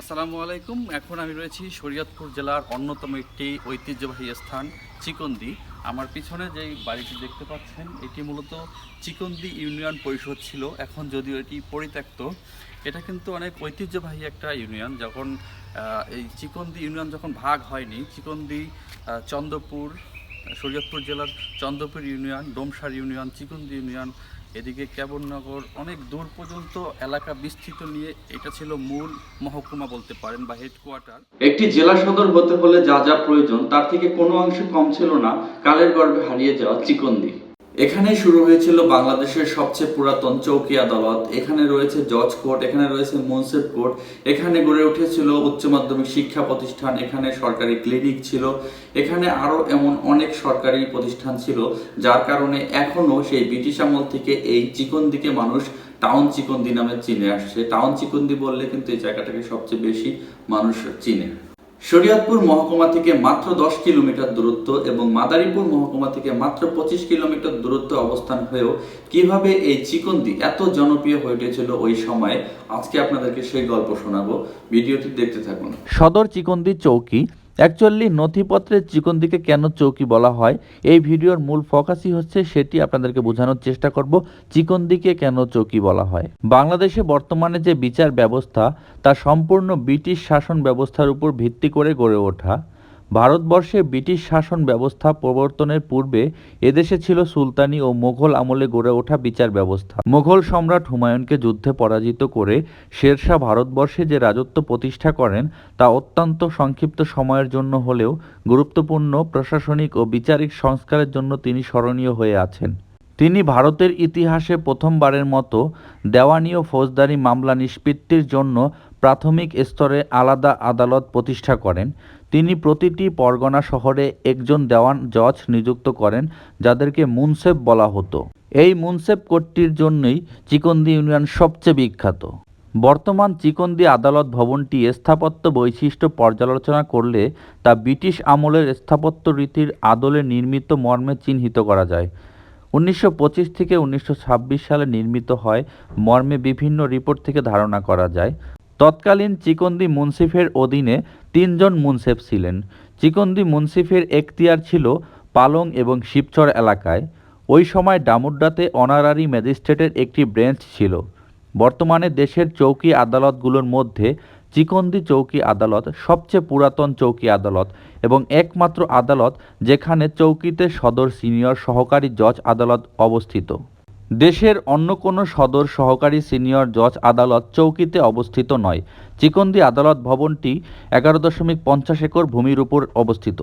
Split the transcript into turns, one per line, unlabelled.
আসসালামু আলাইকুম। এখন আমি রয়েছি শরীয়তপুর জেলার অন্যতম একটি ঐতিহ্যবাহী স্থান, চিকন্দি। আমার পিছনে যে বাড়িটি দেখতে পাচ্ছেন, এটি মূলত চিকন্দি ইউনিয়ন পরিষদ ছিল। এখন যদিও এটি পরিত্যক্ত, এটা কিন্তু অনেক ঐতিহ্যবাহী একটা ইউনিয়ন। যখন এই চিকন্দি ইউনিয়ন যখন ভাগ হয়নি, চিকন্দি চন্দ্রপুর, শরীয়তপুর জেলার Chandrapur union, Domsar union, Chikandi union এদিকে কেবলনগর অনেক দূর পর্যন্ত এলাকা বিস্তৃত নিয়ে এটা ছিল মূল মহকুমা বলতে পারেন বা হেডকোয়ার্টার
একটি জেলা সদর হতে হলে যা যা প্রয়োজন, তার থেকে কোনো অংশে কম ছিল না। কালের গর্ভে হারিয়ে যাওয়া চিকন চিকন্দি। এখানেই শুরু হয়েছিল বাংলাদেশের সবচেয়ে পুরাতন চৌকি আদালত। এখানে রয়েছে জজ কোর্ট, এখানে রয়েছে মুন্সিফ কোর্ট, এখানে গড়ে উঠেছিল উচ্চ মাধ্যমিক শিক্ষা প্রতিষ্ঠান, এখানে সরকারি ক্লিনিক ছিল, এখানে আরও এমন অনেক সরকারি প্রতিষ্ঠান ছিল, যার কারণে এখনও সেই ব্রিটিশ আমল থেকে এই চিকন্দিকে মানুষ টাউন চিকন্দি নামে চিনে আসছে। টাউন চিকন্দি বললে কিন্তু এই জায়গাটাকে সবচেয়ে বেশি মানুষ চিনে। শরীয়তপুর মহকুমা থেকে মাত্র দশ কিলোমিটার দূরত্ব এবং মাদারীপুর মহকুমা থেকে মাত্র পঁচিশ কিলোমিটার দূরত্ব অবস্থান হয়েও কীভাবে এই চিকন্দি এত জনপ্রিয় হয়ে উঠেছিল ওই সময়ে, আজকে আপনাদেরকে সেই গল্প শোনাবো। ভিডিওটি দেখতে থাকুন।
সদর চিকন্দি চৌকি অ্যাকচুয়ালি নথিপত্রের চিকন দিকে কেন চৌকি বলা হয়, এই ভিডিওর মূল ফোকাসই হচ্ছে সেটি আপনাদেরকে বোঝানোর চেষ্টা করব, চিকন দিকে কেন চৌকি বলা হয়। বাংলাদেশে বর্তমানে যে বিচার ব্যবস্থা, তা সম্পূর্ণ ব্রিটিশ শাসন ব্যবস্থার উপর ভিত্তি করে গড়ে ওঠা। ভারতবর্ষে ব্রিটিশ শাসন ব্যবস্থা প্রবর্তনের পূর্বে এদেশে ছিল সুলতানি ও মোঘল আমলে গড়ে ওঠা বিচার ব্যবস্থা। মোঘল সম্রাট হুমায়ুনকে যুদ্ধে পরাজিত করে শেরশাহ ভারতবর্ষে যে রাজত্ব প্রতিষ্ঠা করেন, তা অত্যন্ত সংক্ষিপ্ত সময়ের জন্য হলেও গুরুত্বপূর্ণ প্রশাসনিক ও বিচারিক সংস্কারের জন্য তিনি স্মরণীয় হয়ে আছেন। তিনি ভারতের ইতিহাসে প্রথমবারের মতো দেওয়ানি ও ফৌজদারি মামলা নিষ্পত্তির জন্য প্রাথমিক স্তরে আলাদা আদালত প্রতিষ্ঠা করেন। তিনি প্রতিটি পরগনা শহরে একজন দেওয়ান জজ নিযুক্ত করেন, যাদেরকে মুনসেফ বলা হতো। এই মুনসেফ কোর্টটির জন্যই চিকন্দি ইউনিয়ন সবচেয়ে বিখ্যাত। বর্তমান চিকন্দি আদালত ভবনটি স্থাপত্য বৈশিষ্ট্য পর্যালোচনা করলে তা ব্রিটিশ আমলের স্থাপত্য রীতির আদলে নির্মিত মর্মে চিহ্নিত করা যায়। উনিশশো পঁচিশ থেকে উনিশশো ছাব্বিশ সালে নির্মিত হয়, মর্মে বিভিন্ন রিপোর্ট থেকে ধারণা করা যায়। তৎকালীন চিকন্দি মুন্সিফের অধীনে তিনজন মুন্সেফ ছিলেন। চিকন্দি মুন্সিফের এখতিয়ার ছিল পালং এবং শিবচর এলাকায়। ওই সময় ডামুড্ডাতে অনারারি ম্যাজিস্ট্রেটের একটি ব্রেঞ্চ ছিল। বর্তমানে দেশের চৌকি আদালতগুলোর মধ্যে চিকন্দি চৌকি আদালত সবচেয়ে পুরাতন চৌকি আদালত এবং একমাত্র আদালত যেখানে চৌকিতে সদর সিনিয়র সহকারী জজ আদালত অবস্থিত। দেশের অন্য কোনো সদর সহকারী সিনিয়র জজ আদালত চৌকিতে অবস্থিত নয়। চিকন্দি আদালত ভবনটি এগারো দশমিক পঞ্চাশ একর ভূমির উপর অবস্থিত।